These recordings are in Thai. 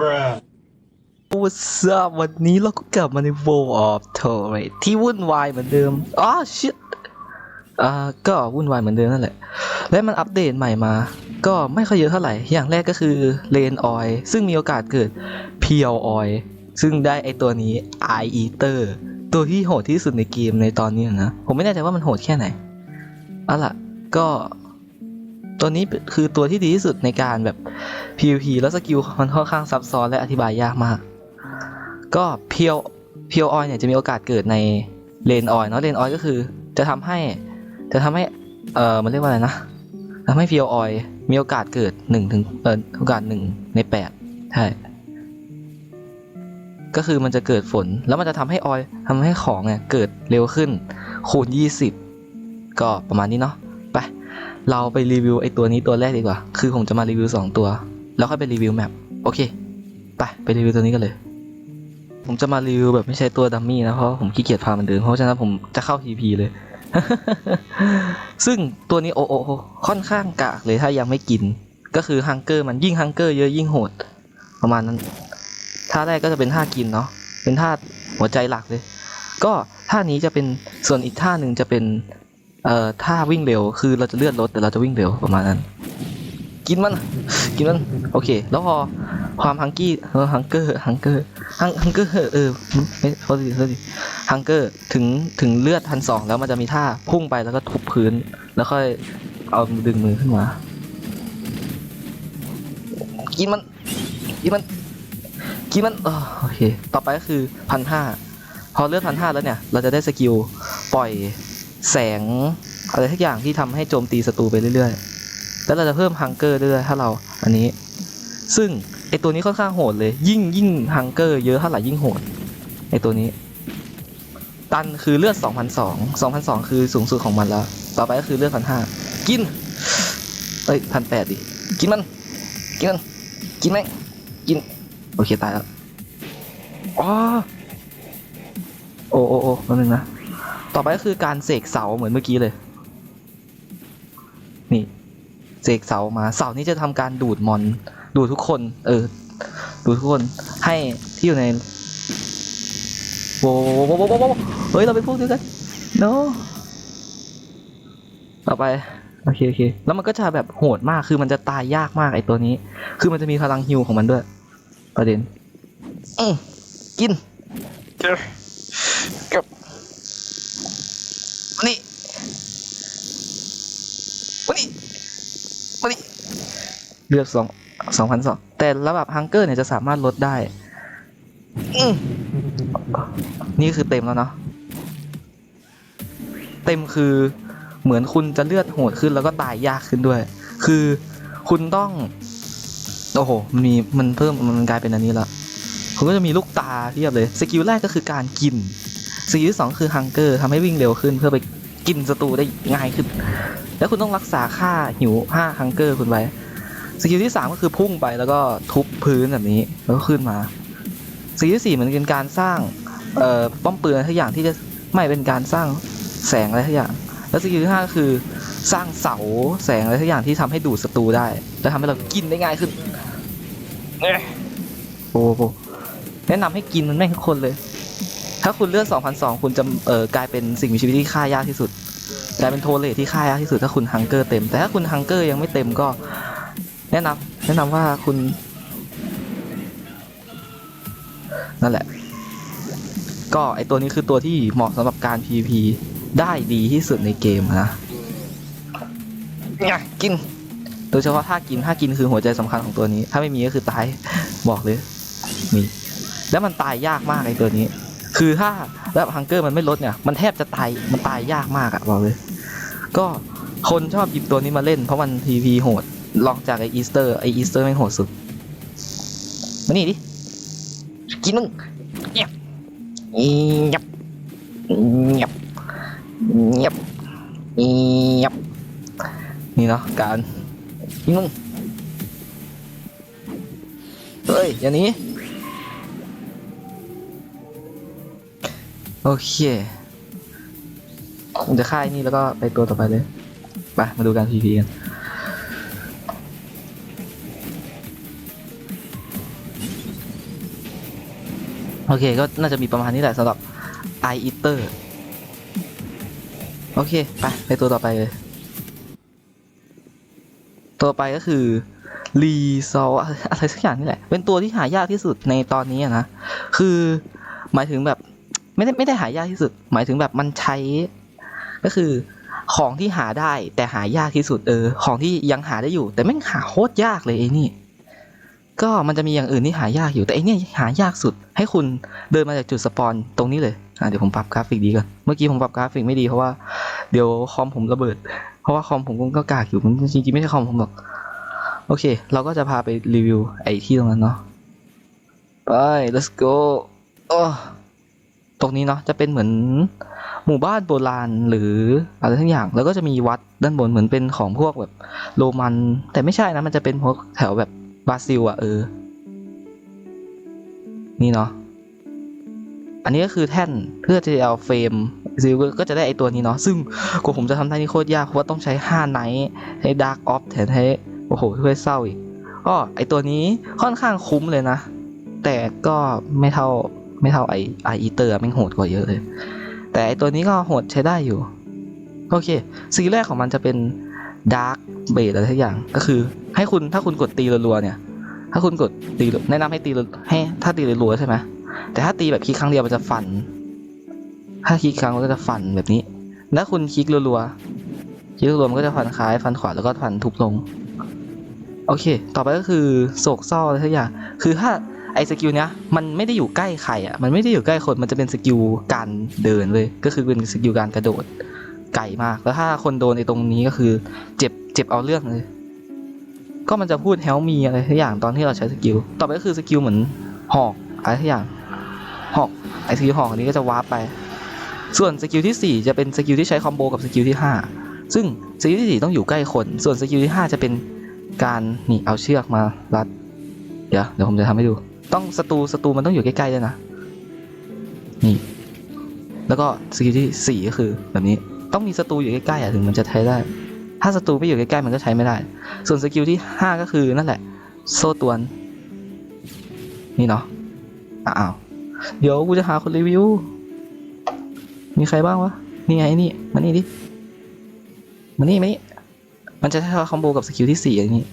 Bruh. วัสวันนี้เราก็กลับมาใน World of t o r ที่วุ่นวายเหมือนเดิมอ๋อ shit อ่าก็วุ่นวายเหมือนเดิมนั่นแหละ และมันอัปเดตใหม่มา ก็ไม่ค่อยเยอะเท่าไหร่ อย่างแรกก็คือเลนออยซึ่งมีโอกาสเกิดเพียวออยซึ่งได้ไอตัวนี้ Eye Eater ตัวที่โหดที่สุดในเกมในตอนนี้นะ ผมไม่แน่ใจว่ามันโหดแค่ไหนเอาล่ะ ก็ ตัวนี้คือตัวที่ดีที่สุดในการแบบ PVP แล้วสกิลมันค่อนข้างซับซ้อนและอธิบายยากมาก ก็เพียวเพียวออยเนี่ยจะมีโอกาสเกิดในเลนออยเนาะเลนออยก็คือ จะทำให้จะทำให้เออมันเรียกว่าอะไรนะทำให้เพียวออยมีโอกาสเกิดหนึ่งถึงเออโอกาสหนึ่งในแปดใช่ก็คือมันจะเกิดฝนแล้วมันจะทำให้ออยทำให้ของเนี่ยเกิดเร็วขึ้น คูณ 20 ก็ประมาณนี้เนาะไป เราไปรีวิวไอตัวนี้ตัวแรกดีกว่า คือผมจะมารีวิว 2 ตัว แล้วค่อยไปรีวิวแมปโอเค ไป ไปรีวิวตัวนี้กันเลย ผมจะมารีวิวแบบไม่ใช่ตัวดัมมี่นะ เพราะผมขี้เกียจพามันเดิน เพราะฉะนั้นผมจะเข้า TP เลย ซึ่งตัวนี้โอโอโอค่อนข้างกากเลยถ้ายังไม่กิน ก็คือฮังเกอร์มันยิ่งฮังเกอร์เยอะยิ่งโหด ประมาณนั้น ท่าแรกก็จะเป็นท่ากินเนาะ เป็นท่าหัวใจหลักเลย ก็ท่านี้จะเป็นส่วนอีกท่าหนึ่งจะเป็น เอ่อท่าวิ่งเร็วคือเราจะเลื่อนรถแต่เราจะวิ่งเร็วประมาณนั้น กินมัน กินมัน โอเค แล้วพอความฮังกี้เออฮังเกอร์ฮังเกอร์ฮังฮังเกอร์เออไม่โทษทีโทษทีฮังเกอร์ถึงถึงเลือดพันสองแล้วมันจะมีท่าพุ่งไปแล้วก็ทุบพื้น แล้วค่อยเอาดึงมือขึ้นมากินมันกินมันกินมันโอเค ต่อไปก็คือพันห้าพอเลือดพันห้าแล้วเนี่ย เราจะได้สกิลปล่อย แสงอะไรทุกอย่างที่ทำให้โจมตีศัตรูไปเรื่อยๆ แล้วเราจะเพิ่มฮังเกอร์ด้วยถ้าเราอันนี้ ซึ่งไอตัวนี้ค่อนข้างโหดเลย ยิ่งยิ่งฮังเกอร์เยอะเท่าไหร่ยิ่งโหดไอตัวนี้ ตันคือเลือด2,002 2,002 คือสูงสุดของมันแล้ว ต่อไปก็คือเลือด1,500กินเอ้ยพันแปดดิ กินมัน กินมัน กินแม่งกิน โอเค ตายแล้วอ๋อโอ้โอ้โอ้แป๊บนึงนะ ต่อไปก็คือการเสกเสาเหมือนเมื่อกี้เลย นี่ เสกเสามา เสานี้จะทำการดูดมอน ดูดทุกคน เออ ดูดทุกคนให้ที่อยู่ในโว้โว้โว้โว้โว้โว้เฮ้ย เราไปพูดด้วยกัน no ต่อไป โอเคโอเค แล้วมันก็จะแบบโหดมาก คือมันจะตายยากมากไอตัวนี้ คือมันจะมีพลังฮิวของมันด้วย ประเด็นอืมกินเกับกับมานี่มานี่มานี่ เลือดสองสองพันสองแต่ระดับฮังเกอร์เนี่ยจะสามารถลดได้อืมนี่คือเต็มแล้วเนาะเต็มคือเหมือนคุณจะเลือดโหดขึ้นแล้วก็ตายยากขึ้นด้วย คือคุณต้องโอ้โหมันมีมันเพิ่มมันกลายเป็นอันนี้ละคุณก็จะมีลูกตาเทียบเลยสกิลแรกก็คือการกินสกิลที่สองคือฮังเกอร์ทำให้วิ่งเร็วขึ้นเพื่อไปกินศัตรูได้ง่ายขึ้น แล้วคุณต้องรักษาค่าหิวห้าฮังเกอร์คุณไว้ สกิลที่สามก็คือพุ่งไปแล้วก็ทุบพื้นแบบนี้แล้วก็ขึ้นมาสกิลที่สี่เหมือนเป็นการสร้างเอ่อป้อมปืนอะไรทุกอย่างที่จะไม่เป็นการสร้างแสงอะไรทุกอย่าง แล้วสกิลที่ห้าก็คือสร้างเสาแสงอะไรทุกอย่างที่ทำให้ดูดศัตรูได้ และทำให้เรากินได้ง่ายขึ้นเนี่ยโอ้โหแนะนำให้กินมันแม่งทุกคนเลย ถ้าคุณเลือด2,002 คุณจะเอ่อกลายเป็นสิ่งมีชีวิตที่ฆ่ายากที่สุดกลายเป็นโทเลทที่ฆ่ายากที่สุดถ้าคุณฮังเกอร์เต็ม แต่ถ้าคุณฮังเกอร์ยังไม่เต็มก็ แนะนำแนะนำว่าคุณ นั่นแหละ ก็ไอตัวนี้คือตัวที่เหมาะสำหรับการ PVP ได้ดีที่สุดในเกมนะเนี่ยกิน โดยเฉพาะถ้ากินถ้ากินคือหัวใจสำคัญของตัวนี้ ถ้าไม่มีก็คือตายบอกเลยมีแล้วมันตายยากมากไอตัวนี้ คือถ้าแล้วฮังเกอร์มันไม่ลดเนี่ย มันแทบจะตาย มันตายยากมากอะบอกเลย ก็คนชอบหยิบตัวนี้มาเล่นเพราะมัน PVP โหด ลองจากไออีสเตอร์ไออีสเตอร์ไม่งโหดสุดมานี่ดิ กินมึงเงียบเงียบเงียบเงียบเงียบนี่เนาะการกินมึงเฮ้ยอย่างนี้โอเคผมจะค่ายนี่แล้วก็ไปตัวต่อไปเลย ไป มาดูการ PVP กัน โอเคก็น่าจะมีประมาณนี้แหละสำหรับ i eater โอเค ไป ไปตัวต่อไปเลย ตัวไปก็คือรีซออะไรสักอย่างนี่แหละ เป็นตัวที่หายากที่สุดในตอนนี้นะ คือหมายถึงแบบไม่ได้ไม่ได้หายากที่สุด หมายถึงแบบมันใช้ ก็คือของที่หาได้แต่หายากที่สุดเออ ของที่ยังหาได้อยู่ แต่แม่งหาโคตรยากเลยไอ้นี่ ก็มันจะมีอย่างอื่นที่หายากอยู่แต่ไอเนี่ยหายากสุด ให้คุณเดินมาจากจุดสปอนตรงนี้เลยอะเดี๋ยวผมปรับกราฟิกดีก่อนเมื่อกี้ผมปรับกราฟิกไม่ดีเพราะว่าเดี๋ยวคอมผมระเบิด เพราะว่าคอมผมก็กากอยู่มันจริงๆไม่ใช่คอมผมหรอกโอเค เราก็จะพาไปรีวิวไอที่ตรงนั้นเนาะไป let's go โอ้ตรงนี้เนาะจะเป็นเหมือนหมู่บ้านโบราณหรืออะไรทั้งอย่าง แล้วก็จะมีวัดด้านบนเหมือนเป็นของพวกแบบโรมัน แต่ไม่ใช่นะมันจะเป็นพวกแถวแบบ บราซิลอะเออ นี่เนาะ อันนี้ก็คือแท่นเพื่อจะเอาเฟรมซิลก็จะได้ไอตัวนี้เนาะ ซึ่งกว่าผมจะทำได้นี่โคตรยาก เพราะว่าต้องใช้5ไนท์ใช้ดาร์กออฟแทนใช้โอ้โหช่วยเศร้าอีกก็ไอตัวนี้ค่อนข้างคุ้มเลยนะ แต่ก็ไม่เท่าไม่เท่าไอไออีเตอร์ไม่งโหดกว่าเยอะเลย แต่ไอตัวนี้ก็โหดใช้ได้อยู่ โอเคสีแรกของมันจะเป็น ดาร์กเบสอะไรทุกอย่างก็คือ ให้คุณถ้าคุณกดตีรัวๆเนี่ย ถ้าคุณกดตีแนะนำให้ตีให้ถ้าตีรัวๆใช่ไหมแต่ถ้าตีแบบคลิกครั้งเดียวมันจะฟัน ถ้าคลิกครั้งมันก็จะฟันแบบนี้ แล้วคุณคลิกรัวๆคลิกรัวมันก็จะฟันซ้ายฟันขวาแล้วก็ฟันทุบลง โอเค ต่อไปก็คือโศกเศร้าอะไรทุกอย่าง คือถ้าไอ้สกิลเนี้ยมันไม่ได้อยู่ใกล้ใครอะ มันไม่ได้อยู่ใกล้คน มันจะเป็นสกิลการเดินเลย ก็คือเป็นสกิลการกระโดด ไกลมาก แล้วถ้าคนโดนไอ้ตรงนี้ก็คือ เจ็บเจ็บเอาเรื่องเลย ก็มันจะพูด help me อะไรทุกอย่างตอนที่เราใช้สกิล ต่อไปก็คือสกิลเหมือนหอกอะไรทุกอย่าง หอกไอสกิลหอกอันนี้ก็จะวาร์ปไป ส่วนสกิลที่ 4 จะเป็นสกิลที่ใช้คอมโบกับสกิลที่ 5 ซึ่งสกิลที่4ต้องอยู่ใกล้คน ส่วนสกิลที่ 5 จะเป็นการนี่เอาเชือกมารัด เดี๋ยวเดี๋ยวผมจะทำให้ดู ต้องศัตรูศัตรูมันต้องอยู่ใกล้ๆด้วยนะ นี่ แล้วก็สกิลที่ 4 ก็คือแบบนี้ ต้องมีศัตรูอยู่ใกล้ๆอะถึงมันจะใช้ได้ ถ้าศัตรูไม่อยู่ใกล้ๆมันก็ใช้ไม่ได้ ส่วนสกิลที่ 5 ก็คือนั่นแหละ โซ่ตวน นี่เนาะอ้าวเดี๋ยวกูจะหาคนรีวิว มีใครบ้างวะ นี่ไงนี่มานี่ดิมานี่มานี่มันจะใช้คอมโบกับสกิลที่สี่อย่างนี้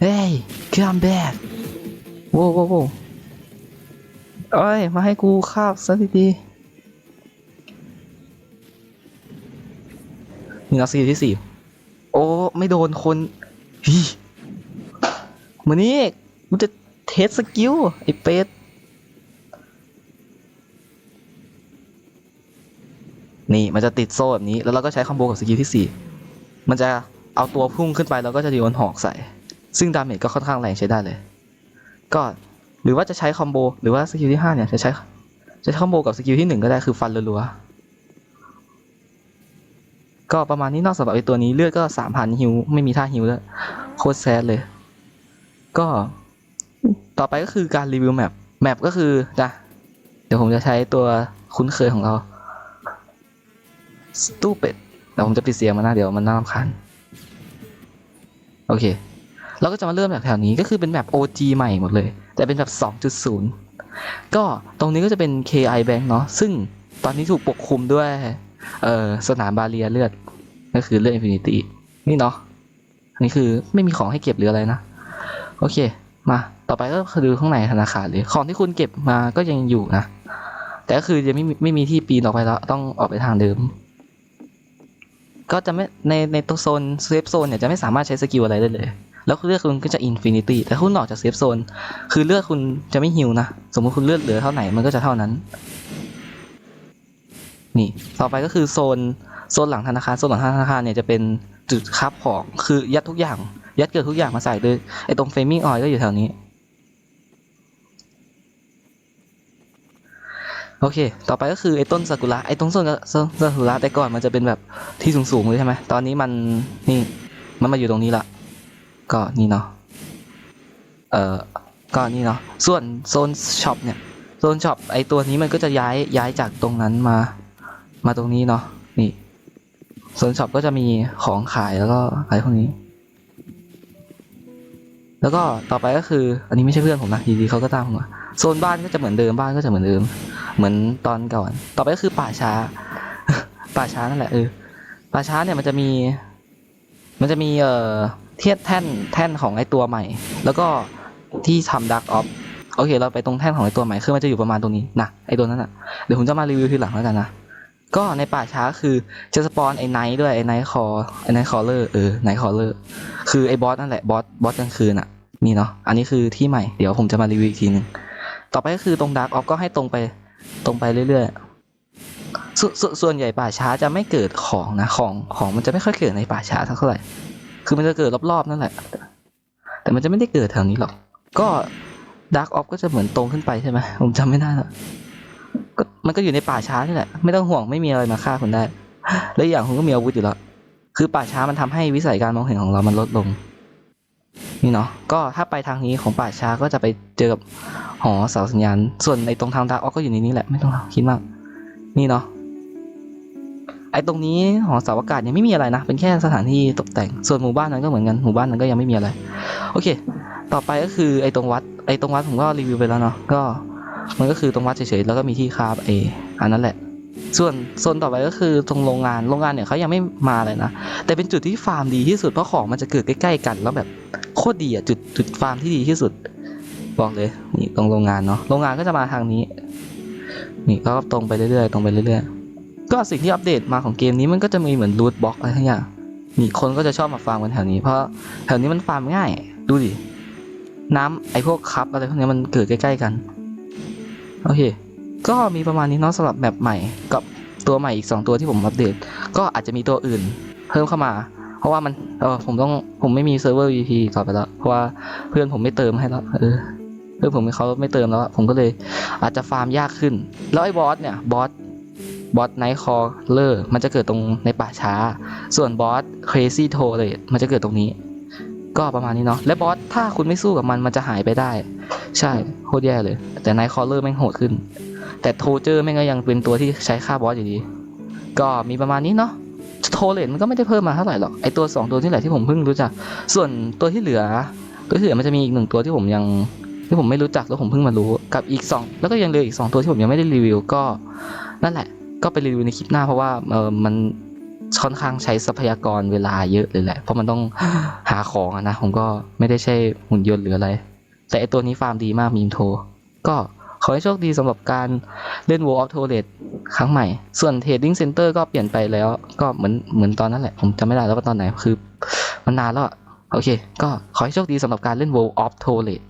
เฮ้ยคืออัมแบดโว้วโว้วโว้เอ้ย มาให้กูคาบซะดีๆ นี่นะสกิลที่สี่โอ้ไม่โดนคนฮีมานี่กูจะเทสสกิลไอ้เป็ดนี่มันจะติดโซ่แบบนี้แล้วเราก็ใช้คอมโบกับสกิลที่ 4 มันจะเอาตัวพุ่งขึ้นไปแล้วก็จะโยนหอกใส่ ซึ่งดาเมจก็ค่อนข้างแรงใช้ได้เลย ก็หรือว่าจะใช้คอมโบหรือว่าสกิลที่5เนี่ยจะใช้จะใช้คอมโบกับสกิลที่ 1 ก็ได้คือฟันรัวๆ ก็ประมาณนี้นอกสำหรับไอตัวนี้เลือดก็3,000ฮิวไม่มีท่าฮิวแล้วยโคตรแซดเลย ก็ต่อไปก็คือการรีวิวแมปแมปก็คือนะเดี๋ยวผมจะใช้ตัวคุ้นเคยของเรา stupid เดี๋ยวผมจะปิดเสียงมันนะเดี๋ยวมันน่ารำคาญโอเค เราก็จะมาเริ่มจากแถวนี้ก็คือเป็นแบบ OG ใหม่หมดเลย แต่เป็นแบบ 2.0 ก็ตรงนี้ก็จะเป็น KI Bank เนาะซึ่งตอนนี้ถูกปกคลุมด้วย เอ่อสนามบาเรียเลือดก็คือเลือด Infinity นี่เนาะอันนี้คือไม่มีของให้เก็บหรืออะไรนะ โอเค มาต่อไปก็คือดูข้างในธนาคารเลยของที่คุณเก็บมาก็ยังอยู่นะ แต่ก็คือจะไม่มีไม่มีที่ปีนออกไปแล้วต้องออกไปทางเดิม ก็จะไม่ในในตัวโซนเซฟโซนเนี่ยจะไม่สามารถใช้สกิลอะไรได้เลย แล้วเลือดคุณก็จะอินฟินิตี้แต่คุณออกจากเซฟโซนคือเลือดคุณจะไม่ฮิวนะ สมมติคุณเลือดเหลือเท่าไหนมันก็จะเท่านั้น นี่ต่อไปก็คือโซนโซนหลังธนาคารโซนหลังธนาคารเนี่ยจะเป็นจุดคับของคือยัดทุกอย่าง ยัดเกือบทุกอย่างมาใส่เลยไอ้ตรงเฟรมิ่งออยก็อยู่แถวนี้โอเค ต่อไปก็คือไอ้ต้นซากุระ ไอ้ต้นต้นซากุระแต่ก่อนมันจะเป็นแบบที่สูงๆเลยใช่ไหม ตอนนี้มันนี่ มันมาอยู่ตรงนี้ละ ก็นี่เนาะ เอ่อ ก็นี่เนาะ ส่วนโซนช็อปเนี่ย โซนช็อปไอ้ตัวนี้มันก็จะย้ายย้ายจากตรงนั้นมา มาตรงนี้เนาะนี่โซนช็อปก็จะมีของขายแล้วก็อะไรพวกนี้ แล้วก็ต่อไปก็คือ อันนี้ไม่ใช่เพื่อนผมนะดีๆเขาก็ตามผมโซนบ้านก็จะเหมือนเดิมบ้านก็จะเหมือนเดิม เหมือนตอนก่อน ต่อไปก็คือป่าช้า ป่าช้านั่นแหละเออป่าช้าเนี่ยมันจะมี มันจะมีเอ่อเทียบแท่นแท่นของไอตัวใหม่ แล้วก็ที่ทำดักออฟโอเค เราไปตรงแท่นของไอตัวใหม่คือมันจะอยู่ประมาณตรงนี้นะไอตัวนั้นอะเดี๋ยวผมจะมารีวิวทีหลังแล้วกันนะ ก็ในป่าช้าคือจะสปอนไอไนท์ด้วยไอไนท์คอไอไนท์คอเลอร์เออไนท์คอเลอร์คือไอบอสนั่นแหละบอสบอสกลางคืนอะนี่เนาะอันนี้คือที่ใหม่เดี๋ยวผมจะมารีวิวอีกทีนึงต่อไปก็คือตรงดักออฟก็ให้ตรงไปตรงไปเรื่อยๆสสส่วนใหญ่ป่าช้าจะไม่เกิดของนะของของมันจะไม่ค่อยเกิดในป่าช้าเท่าไหร่คือมันจะเกิดรอบๆนั่นแหละ แต่มันจะไม่ได้เกิดแถวนี้หรอก ก็ด a r k กออฟก็จะเหมือนตรงขึ้นไปใช่ไหมผมจำไม่ได้แล้ว มันก็อยู่ในป่าช้านี่แหละ ไม่ต้องห่วงไม่มีอะไรมาฆ่าคุณได้ และอีกอย่างคุณก็มีอาวุธอยู่แล้วคือป่าช้ามันทำให้วิสัยการมองเห็นของเรามันลดลง นี่เนาะก็ถ้าไปทางนี้ของป่าช้าก็จะไปเจอกับหอเสาสัญญาณ ส่วนในตรงทางด a r k กออก็อยู่ในนี้แหละไม่ต้องคิดมาก นี่เนาะไอ้ตรงนี้หอเสาอากาศยังไม่มีอะไรนะ เป็นแค่สถานที่ตกแต่ง ส่วนหมู่บ้านนั้นก็เหมือนกัน หมู่บ้านนั้นก็ยังไม่มีอะไร โอเค ต่อไปก็คือไอ้ตรงวัด ไอ้ตรงวัดผมก็รีวิวไปแล้วเนาะ ก็ มันก็คือตรงวัดเฉยๆแล้วก็มีที่คาบเออันนั้นแหละ ส่วนโซนต่อไปก็คือตรงโรงงานโรงงานเนี่ยเขายังไม่มาเลยนะ แต่เป็นจุดที่ฟาร์มดีที่สุดเพราะของมันจะเกิดใกล้ ๆ กันแล้วแบบโคตรดีอะจุดจุดฟาร์มที่ดีที่สุด บอกเลยนี่ตรงโรงงานเนาะโรงงานก็จะมาทางนี้ นี่ก็ตรงไปเรื่อยๆตรงไปเรื่อยๆ ก็สิ่งที่อัปเดตมาของเกมนี้มันก็จะมีเหมือนรูทบล็อกอะไรทั้งอย่างนี่คนก็จะชอบมาฟาร์มกันแถวนี้เพราะแถวนี้มันฟาร์มง่าย ดูดิ น้ำไอพวกคัพอะไรพวกนี้มันเกิดใกล้ ๆ กัน โอเค ก็มีประมาณนี้เนาะสำหรับแบบใหม่กับตัวใหม่อีก 2 ตัวที่ผมอัปเดต ก็อาจจะมีตัวอื่นเพิ่มเข้ามา เพราะว่ามันเออผมต้องผมไม่มีเซิร์ฟเวอร์ VP ต่อไปแล้ว เพราะว่าเพื่อนผมไม่เติมให้แล้วเออเพื่อนผมเขาไม่เติมแล้วผมก็เลยอาจจะฟาร์มยากขึ้น แล้วไอ้บอสเนี่ยบอสบอสไนท์คอร์เลอร์มันจะเกิดตรงในป่าช้า ส่วนบอสเครซี่โทเลยมันจะเกิดตรงนี้ ก็ประมาณนี้เนาะและบอสถ้าคุณไม่สู้กับมันมันจะหายไปได้ ใช่โคตรแย่เลย แต่ไนท์คอเลอร์แม่งโหดขึ้น แต่โทเจอร์แม่งก็ยังเป็นตัวที่ใช้ฆ่าบอสอยู่ดี ก็มีประมาณนี้เนาะโทเลนมันก็ไม่ได้เพิ่มมาเท่าไหร่หรอกไอตัว 2 ตัวนี่แหละที่ผมเพิ่งรู้จัก ส่วนตัวที่เหลือ ตัวที่เหลือมันจะมีอีกหนึ่งตัวที่ผมยังที่ผมไม่รู้จักแล้วผมเพิ่งมารู้กับอีก 2 แล้วก็ยังเหลืออีก 2 ตัวที่ผมยังไม่ได้รีวิวก็นั่นแหละ ก็ไปรีวิวในคลิปหน้าเพราะว่าเออมันค่อนข้างใช้ทรัพยากรเวลาเยอะเลยแหละ เพราะมันต้องหาของอะนะผมก็ไม่ได้ใช่หุ่นยนต์หรืออะไร แต่ไอตัวนี้ฟาร์มดีมากมีมโทก็ขอให้โชคดีสำหรับการเล่น World of t o r e t ครั้งใหม่ ส่วน Trading Center ก็เปลี่ยนไปแล้ว ก็เหมือนเหมือนตอนนั้นแหละ ผมจำไม่ได้แล้วว่าตอนไหน คือมันนานแล้ว โอเค ก็ขอให้โชคดีสำหรับการเล่น World of t o r e t